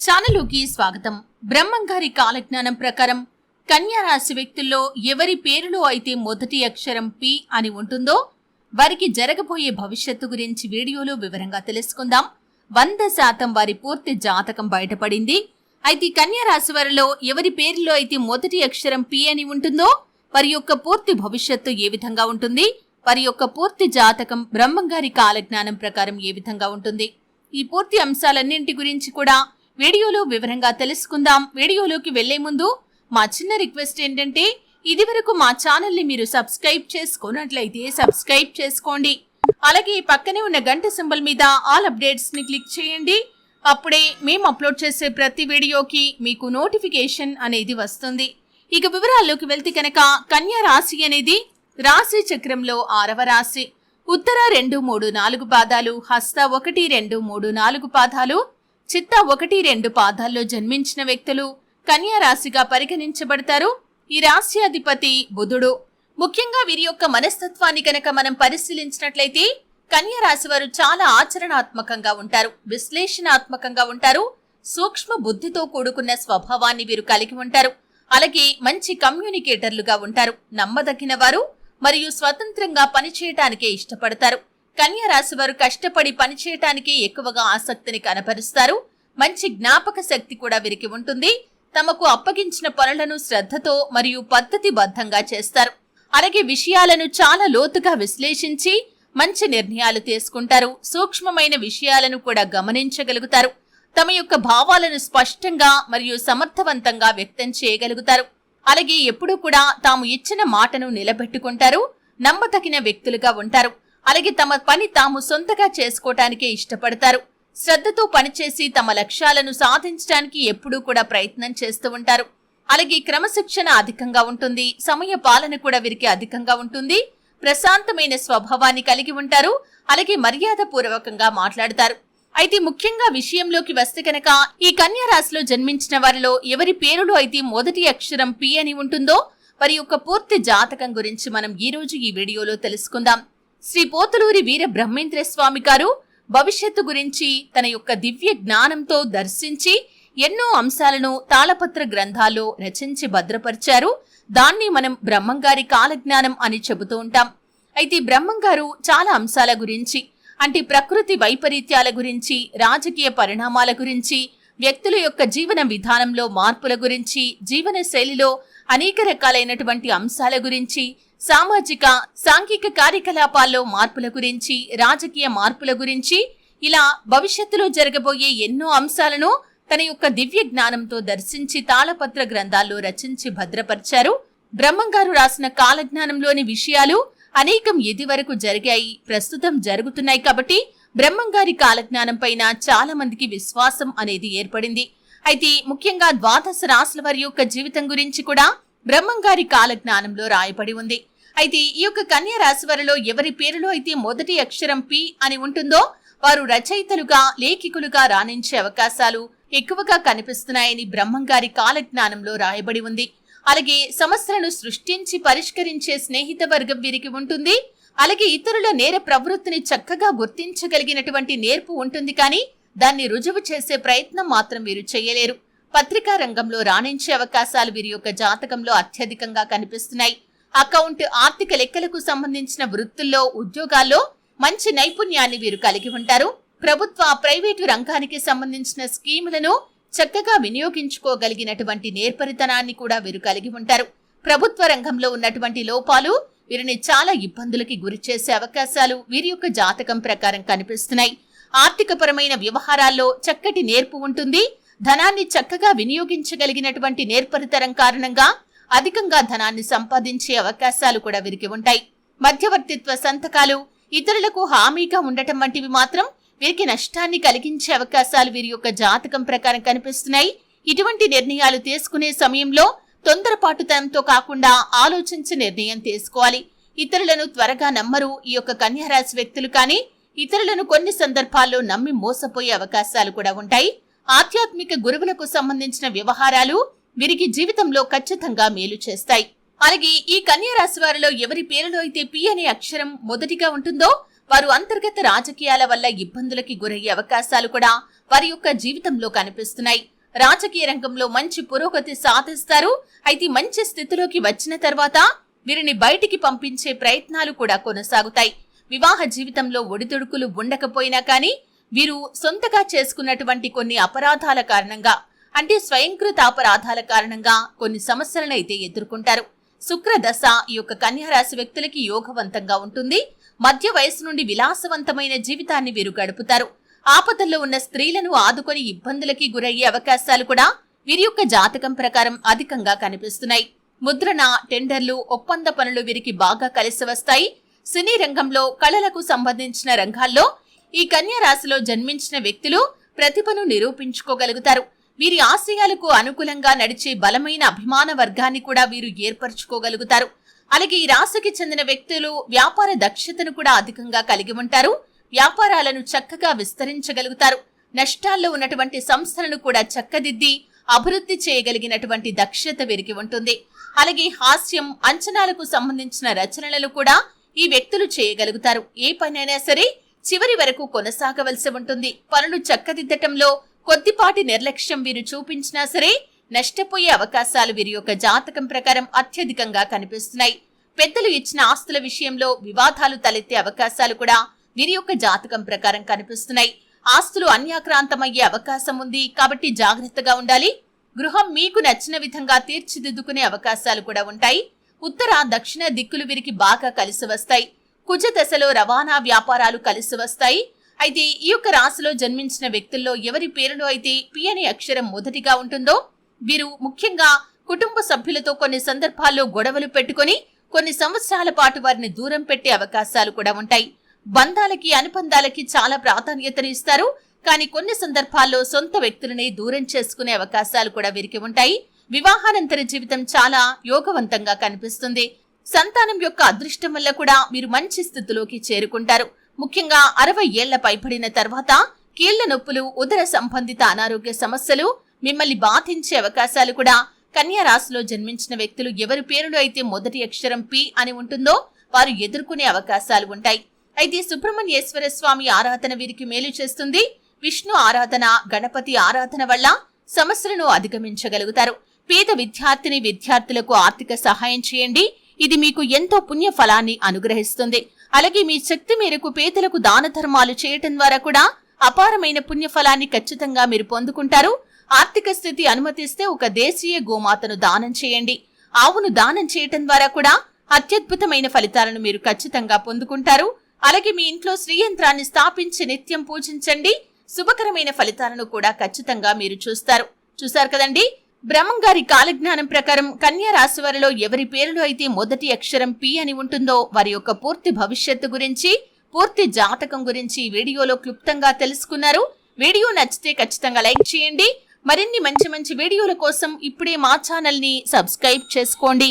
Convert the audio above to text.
ఛానల్లోకి స్వాగతం. బ్రహ్మంగారి కాలజ్ఞానం ప్రకారం కన్యా రాశి వ్యక్తుల్లో ఎవరి పేరులో అయితే మొదటి అక్షరం పి అని ఉంటుందో వారికి జరగబోయే భవిష్యత్తు గురించి వీడియోలో వివరంగా తెలుసుకుందాం. వంద శాతం వారి పూర్తి జాతకం బయటపడింది. అయితే కన్యా రాశి వారిలో ఎవరి పేరులో అయితే మొదటి అక్షరం పి అని ఉంటుందో వారి యొక్క పూర్తి భవిష్యత్తు ఏ విధంగా ఉంటుంది? వారి యొక్క పూర్తి జాతకం బ్రహ్మంగారి కాలజ్ఞానం ప్రకారం ఏ విధంగా ఉంటుంది? ఈ పూర్తి అంశాలన్నింటి గురించి కూడా వీడియోలో వివరంగా తెలుసుకుందాం. వీడియోలోకి వెళ్ళే ముందు మా చిన్న రిక్వెస్ట్ ఏంటంటే ఇదివరకు మా ఛానల్ని మీరు సబ్స్క్రైబ్ చేసుకున్నట్లయితే సబ్స్క్రైబ్ చేసుకోండి. అలాగే పక్కనే ఉన్న గంట సింబల్ మీద ఆల్ అప్డేట్స్ని క్లిక్ చేయండి. అప్పుడే మేము అప్లోడ్ చేసే ప్రతి వీడియోకి మీకు నోటిఫికేషన్ అనేది వస్తుంది. ఇక వివరాల్లోకి వెళ్తే కనుక కన్యా రాశి అనేది రాశి చక్రంలో ఆరవ రాశి. ఉత్తర రెండు మూడు నాలుగు పాదాలు హస్త ఒకటి రెండు మూడు నాలుగు పాదాలు చిత్త ఒకటి రెండు పాదాల్లో జన్మించిన వ్యక్తులు కన్యా రాశిగా పరిగణించబడతారు. ఈ రాశి అధిపతి బుధుడు. ముఖ్యంగా వీరి యొక్క మనస్తత్వాన్ని కనుక మనం పరిశీలించినట్లయితే కన్యా రాశి వారు చాలా ఆచరణాత్మకంగా ఉంటారు. విశ్లేషణాత్మకంగా ఉంటారు. సూక్ష్మ బుద్ధితో కూడుకున్న స్వభావాన్ని వీరు కలిగి ఉంటారు. అలాగే మంచి కమ్యూనికేటర్లుగా ఉంటారు. నమ్మదగిన వారు మరియు స్వతంత్రంగా పనిచేయటానికే ఇష్టపడతారు. కన్యా రాశి వారు కష్టపడి పనిచేయటానికి ఎక్కువగా ఆసక్తిని కనపరుస్తారు. మంచి జ్ఞాపక శక్తి కూడా వీరికి ఉంటుంది. తమకు అప్పగించిన పనులను శ్రద్ధతో మరియు పద్ధతిబద్ధంగా చేస్తారు. అలాగే విషయాలను చాలా లోతుగా విశ్లేషించి మంచి నిర్ణయాలు తీసుకుంటారు. సూక్ష్మమైన విషయాలను కూడా గమనించగలుగుతారు. తమ యొక్క భావాలను స్పష్టంగా మరియు సమర్థవంతంగా వ్యక్తం చేయగలుగుతారు. అలాగే ఎప్పుడూ కూడా తాము ఇచ్చిన మాటను నిలబెట్టుకుంటారు. నమ్మతగిన వ్యక్తులుగా ఉంటారు. అలాగే తమ పని తాము సొంతగా చేసుకోవటానికే ఇష్టపడతారు. శ్రద్ధతో పనిచేసి తమ లక్ష్యాలను సాధించడానికి ఎప్పుడూ కూడా ప్రయత్నం చేస్తూ ఉంటారు. అలాగే క్రమశిక్షణ అధికంగా ఉంటుంది. సమయ పాలన కూడా వీరికి అధికంగా ఉంటుంది. ప్రశాంతమైన స్వభావాన్ని కలిగి ఉంటారు. అలాగే మర్యాద పూర్వకంగా మాట్లాడతారు. అయితే ముఖ్యంగా విషయంలోకి వస్తే కనుక ఈ కన్యా రాశిలో జన్మించిన వారిలో ఎవరి పేరులో అయితే మొదటి అక్షరం పి అని ఉంటుందో వారి యొక్క పూర్తి జాతకం గురించి మనం ఈ రోజు ఈ వీడియోలో తెలుసుకుందాం. శ్రీ పోతులూరి వీర బ్రహ్మేంద్ర స్వామి గారు భవిష్యత్తు గురించి తన యొక్క దివ్య జ్ఞానంతో దర్శించి ఎన్నో అంశాలను తాళపత్ర గ్రంథాల్లో రచించి భద్రపరిచారు. దాన్ని మనం బ్రహ్మంగారి కాలజ్ఞానం అని చెబుతూ ఉంటాం. అయితే బ్రహ్మంగారు చాలా అంశాల గురించి అంటే ప్రకృతి వైపరీత్యాల గురించి రాజకీయ పరిణామాల గురించి వ్యక్తుల యొక్క జీవన విధానంలో మార్పుల గురించి జీవన శైలిలో అనేక రకాలైనటువంటి అంశాల గురించి సామాజిక సాంఘిక కార్యకలాపాల్లో మార్పుల గురించి రాజకీయ మార్పుల గురించి ఇలా భవిష్యత్తులో జరగబోయే ఎన్నో అంశాలను తన యొక్క దివ్య జ్ఞానంతో దర్శించి తాళపత్ర గ్రంథాల్లో రచించి భద్రపరిచారు. బ్రహ్మంగారు రాసిన కాలజ్ఞానంలోని విషయాలు అనేకం ఇది వరకు జరిగాయి ప్రస్తుతం జరుగుతున్నాయి కాబట్టి బ్రహ్మంగారి కాలజ్ఞానం పైన చాలా మందికి విశ్వాసం అనేది ఏర్పడింది. అయితే ముఖ్యంగా ద్వాదశ రాశుల వారి యొక్క జీవితం గురించి కూడా బ్రహ్మంగారి కాలజ్ఞానంలో రాయబడి ఉంది. అయితే ఈ యొక్క కన్యా రాశి వారిలో ఎవరి పేరులో అయితే మొదటి అక్షరం పి అని ఉంటుందో వారు రచయితలుగా లేఖికులుగా రాణించే అవకాశాలు ఎక్కువగా కనిపిస్తున్నాయని బ్రహ్మంగారి కాలజ్ఞానంలో రాయబడి ఉంది. అలాగే సమస్యలను సృష్టించి పరిష్కరించే స్నేహిత వర్గం వీరికి ఉంటుంది. అలాగే ఇతరుల నేర ప్రవృత్తిని చక్కగా గుర్తించగలిగినటువంటి నేర్పు ఉంటుంది కానీ దాన్ని రుజువు చేసే ప్రయత్నం మాత్రం వీరు చేయలేరు. పత్రికా రంగంలో రాణించే అవకాశాలు వీరి యొక్క జాతకంలో అత్యధికంగా కనిపిస్తున్నాయి. అకౌంట్ ఆర్థిక లెక్కలకు సంబంధించిన వృత్తుల్లో ఉద్యోగాల్లో మంచి నైపుణ్యాన్ని వీరు కలిగి ఉంటారు. ప్రభుత్వ ప్రైవేటు రంగానికి సంబంధించిన స్కీములను చక్కగా వినియోగించుకోగలిగినటువంటి నేర్పరితనాన్ని కూడా వీరు కలిగి ఉంటారు. ప్రభుత్వ రంగంలో ఉన్నటువంటి లోపాలు వీరిని చాలా ఇబ్బందులకి గురి చేసే అవకాశాలు వీరి యొక్క జాతకం ప్రకారం కనిపిస్తున్నాయి. ఆర్థికపరమైన వ్యవహారాల్లో చక్కటి నేర్పు ఉంటుంది. ధనాన్ని చక్కగా వినియోగించగలిగినటువంటి నేర్పరితరం కారణంగా అధికంగా ధనాన్ని సంపాదించే అవకాశాలు కూడా వీరికి ఉంటాయి. మధ్యవర్తిత్వ సంతకాలు ఇతరులకు హామీగా ఉండటం వంటివి మాత్రం వీరికి నష్టాన్ని కలిగించే అవకాశాలు వీరి యొక్క జాతకం ప్రకారం కనిపిస్తున్నాయి. ఇటువంటి నిర్ణయాలు తీసుకునే సమయంలో తొందరపాటుతనంతో కాకుండా ఆలోచించి నిర్ణయం తీసుకోవాలి. ఇతరులను త్వరగా నమ్మరు ఈ యొక్క కన్యారాశి వ్యక్తులు కానీ ఇతరులను కొన్ని సందర్భాల్లో నమ్మి మోసపోయే అవకాశాలు కూడా ఉంటాయి. ఆధ్యాత్మిక గురువులకు సంబంధించిన వ్యవహారాలు వీరికి జీవితంలో ఖచ్చితంగా మేలు చేస్తాయి. అలాగే ఈ కన్యా రాశి వారిలో ఎవరి పేరులో అయితే పి అనే అక్షరం మొదటిగా ఉంటుందో వారు అంతర్గత రాజకీయాల వల్ల ఇబ్బందులకి గురయ్యే అవకాశాలు కూడా వారి యొక్క జీవితంలో కనిపిస్తున్నాయి. రాజకీయ రంగంలో మంచి పురోగతి సాధిస్తారు. అయితే మంచి స్థితిలోకి వచ్చిన తర్వాత వీరిని బయటికి పంపించే ప్రయత్నాలు కూడా కొనసాగుతాయి. వివాహ జీవితంలో ఒడిదుడుకులు ఉండకపోయినా కానీ వీరు సొంతగా చేసుకున్నటువంటి కొన్ని అపరాధాల కారణంగా అంటే స్వయంకృత అపరాధాల కారణంగా కొన్ని సమస్యలను అయితే ఎదుర్కొంటారు. శుక్రదశ ఈ యొక్క కన్యారాశి వ్యక్తులకి యోగవంతంగా ఉంటుంది. మధ్య వయసు నుండి విలాసవంతమైన జీవితాన్ని వీరు గడుపుతారు. ఆపదల్లో ఉన్న స్త్రీలను ఆదుకొని ఇబ్బందులకి గురయ్యే అవకాశాలు కూడా వీరి యొక్క జాతకం ప్రకారం అధికంగా కనిపిస్తున్నాయి. ముద్రణ టెండర్లు ఒప్పంద పనులు వీరికి బాగా కలిసి వస్తాయి. సినీ రంగంలో కళలకు సంబంధించిన రంగాల్లో ఈ కన్యా రాశిలో జన్మించిన వ్యక్తులు ప్రతిభను నిరూపించుకోగలుగుతారు. వీరి ఆశయాలకు అనుకూలంగా నడిచే బలమైన అభిమాన వర్గాన్ని కూడా వీరు ఏర్పరచుకోగలుగుతారు. అలాగే ఈ రాశికి చెందిన వ్యక్తులు వ్యాపార దక్షతను కూడా అధికంగా కలిగి ఉంటారు. వ్యాపారాలను చక్కగా విస్తరించగలుగుతారు. నష్టాల్లో ఉన్నటువంటి సంస్థలను కూడా చక్కదిద్ది అభివృద్ధి చేయగలిగినటువంటి దక్షత వీరికి ఉంటుంది. అలాగే హాస్యం అంచనాలకు సంబంధించిన రచనలను కూడా ఈ వ్యక్తులు చేయగలుగుతారు. ఏ పనైనా సరే చివరి వరకు కొనసాగవలసి ఉంటుంది. పనులు చక్కదిద్దటంలో కొద్దిపాటి నిర్లక్ష్యం వీరు చూపించినా సరే నష్టపోయే అవకాశాలు వీరి యొక్క జాతకం ప్రకారం అత్యధికంగా కనిపిస్తున్నాయి. పెద్దలు ఇచ్చిన ఆస్తుల విషయంలో వివాదాలు తలెత్తే అవకాశాలు కూడా వీరి యొక్క జాతకం ప్రకారం కనిపిస్తున్నాయి. ఆస్తులు అన్యాక్రాంతమయ్యే అవకాశం ఉంది కాబట్టి జాగ్రత్తగా ఉండాలి. గృహం మీకు నచ్చిన విధంగా తీర్చిదిద్దుకునే అవకాశాలు కూడా ఉంటాయి. ఉత్తర దక్షిణ దిక్కులు వీరికి బాగా కలిసి వస్తాయి. కుజ దశలో రవాణా వ్యాపారాలు కలిసి వస్తాయి. అయితే ఈ యొక్క రాశిలో జన్మించిన వ్యక్తుల్లో ఎవరి పేరులో అయితే పి అనే అక్షరం మొదటిగా ఉంటుందో వీరు ముఖ్యంగా కుటుంబ సభ్యులతో కొన్ని సందర్భాల్లో గొడవలు పెట్టుకొని కొన్ని సంవత్సరాల పాటు వారిని దూరం పెట్టే అవకాశాలు కూడా ఉంటాయి. బంధాలకి అనుబంధాలకి చాలా ప్రాధాన్యతను ఇస్తారు. కానీ కొన్ని సందర్భాల్లో సొంత వ్యక్తులని దూరం చేసుకునే అవకాశాలు కూడా వీరికి ఉంటాయి. వివాహానంతర జీవితం చాలా యోగవంతంగా కనిపిస్తుంది. సంతానం యొక్క అదృష్టం వల్ల కూడా మీరు మంచి స్థితిలోకి చేరుకుంటారు. ముఖ్యంగా అరవై ఏళ్ళ పైబడిన తర్వాత కీళ్ళ నొప్పులు ఉదర సంబంధిత అనారోగ్య సమస్యలు మిమ్మల్ని బాధించే అవకాశాలు కూడా కన్యా రాశిలో జన్మించిన వ్యక్తులు ఎవరి పేరులో అయితే మొదటి అక్షరం పి అని ఉంటుందో వారు ఎదుర్కొనే అవకాశాలు ఉంటాయి. అయితే సుబ్రహ్మణ్యేశ్వర స్వామి ఆరాధన వీరికి మేలు చేస్తుంది. విష్ణు ఆరాధన గణపతి ఆరాధన వల్ల సమస్యలను అధిగమించగలుగుతారు. పేద విద్యార్థిని విద్యార్థులకు ఆర్థిక సహాయం చేయండి. ఇది మీకు ఎంతో పుణ్య ఫలాన్ని అనుగ్రహిస్తుంది. అలాగే మీ శక్తి మేరకు పేదలకు దాన ధర్మాలు చేయటం ద్వారా కూడా అపారమైన పుణ్య ఫలాన్ని ఖచ్చితంగా మీరు పొందుకుంటారు. ఆర్థిక స్థితి అనుమతిస్తే ఒక దేశీయ గోమాతను దానం చేయండి. ఆవును దానం చేయటం ద్వారా కూడా అత్యద్భుతమైన ఫలితాలను మీరు ఖచ్చితంగా పొందుకుంటారు. అలాగే మీ ఇంట్లో శ్రీయంత్రాన్ని స్థాపించి నిత్యం పూజించండి. శుభకరమైన ఫలితాలను కూడా ఖచ్చితంగా మీరు చూస్తారు. చూశారు కదండి? బ్రహ్మంగారి కాలజ్ఞానం ప్రకారం కన్యా రాశి వారిలో ఎవరి పేరులో అయితే మొదటి అక్షరం పి అని ఉంటుందో వారి యొక్క పూర్తి భవిష్యత్తు గురించి పూర్తి జాతకం గురించి వీడియోలో క్లుప్తంగా తెలుసుకున్నారు. వీడియో నచ్చితే ఖచ్చితంగా లైక్ చేయండి. మరిన్ని మంచి మంచి వీడియోల కోసం ఇప్పుడే మా ఛానల్ని సబ్స్క్రైబ్ చేసుకోండి.